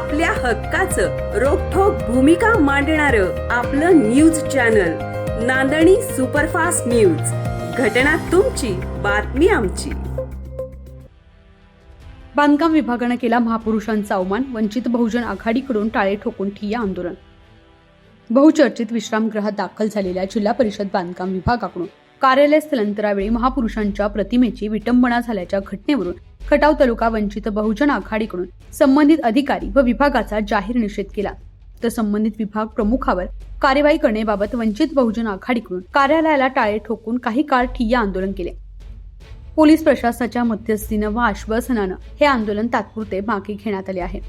आपल्या हक्काचं रोखोक भूमिका मांडणार आपलं न्यूज चॅनल नांदणी सुपरफास्ट न्यूज. घटना तुमची बातमी आमची. बांधकाम विभागानं केला महापुरुषांचा अवमान वंचित बहुजन आघाडीकडून टाळे ठोकून ठिय्या आंदोलन. बहुचर्चित विश्रामगृहात दाखल झालेल्या जिल्हा परिषद बांधकाम विभागाकडून कार्यालय स्थलांतरावेळी महापुरुषांच्या प्रतिमेची विटंबना झाल्याच्या घटनेवरून खटाव तालुका वंचित बहुजन आघाडीकडून संबंधित अधिकारी व विभागाचा जाहीर निषेध केला. तर संबंधित विभाग प्रमुखावर कार्यवाही करण्याबाबत वंचित बहुजन आघाडीकडून कार्यालयाला टाळे ठोकून काही काळ ठिय्या आंदोलन केले. पोलीस प्रशासनाच्या मध्यस्थीनं व आश्वासनानं हे आंदोलन तात्पुरते मागे घेण्यात आले आहे.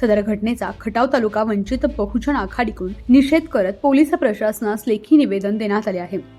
सदर घटनेचा खटाव तालुका वंचित बहुजन आघाडीकडून निषेध करत पोलीस प्रशासनास लेखी निवेदन देण्यात आले आहे.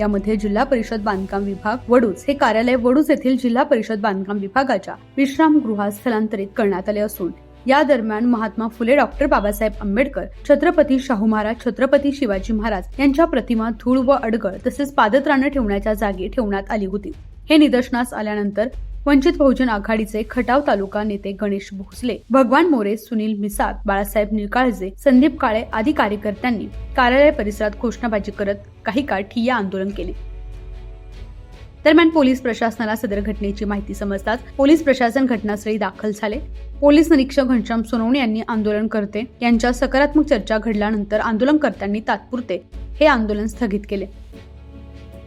यामध्ये जिल्हा परिषद बांधकाम विभाग वडूज हे कार्यालय वडूज येथील जिल्हा परिषद बांधकाम विभागाच्या विश्रामगृहात स्थलांतरित करण्यात आले असून या दरम्यान महात्मा फुले डॉक्टर बाबासाहेब आंबेडकर छत्रपती शाहू महाराज छत्रपती शिवाजी महाराज यांच्या प्रतिमा धूळ व अडगळ तसेच पादत्राणं ठेवण्याच्या जागी ठेवण्यात आली होती. हे निदर्शनास आल्यानंतर वंचित बहुजन आघाडीचे खटाव तालुका नेते गणेश भोसले भगवान मोरे सुनील मिसात बाळासाहेब निळकाळजे संदीप काळे आदी कार्यकर्त्यांनी कार्यालय परिसरात घोषणाबाजी करत काही काळ ठिय्या आंदोलन केले. दरम्यान पोलीस प्रशासनाला सदर घटनेची माहिती समजताच पोलीस प्रशासन घटनास्थळी दाखल झाले. पोलीस निरीक्षक घनश्याम सोनवणे यांनी आंदोलनकर्ते यांच्या सकारात्मक चर्चा घडल्यानंतर आंदोलनकर्त्यांनी तात्पुरते हे आंदोलन स्थगित केले.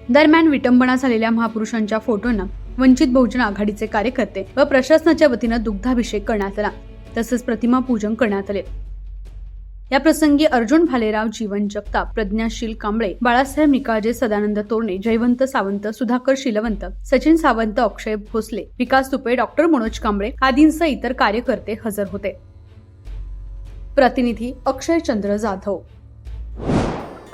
दरम्यान विटंबना झालेल्या महापुरुषांच्या फोटोंना वंचित बहुजन आघाडीचे कार्यकर्ते व प्रशासनाच्या वतीनं दुग्धाभिषेक करण्यात आला. तसंच प्रतिमा पूजन करण्यात आले. या प्रसंगी अर्जुन भालेराव जीवन जगताप प्रज्ञाशील कांबळे बाळासाहेब निकाळजे सदानंद तोरणे जयवंत सावंत सुधाकर शिलवंत सचिन सावंत अक्षय भोसले विकास तुपे डॉक्टर मनोज कांबळे आदींसह इतर कार्यकर्ते हजर होते. प्रतिनिधी अक्षय चंद्र जाधव.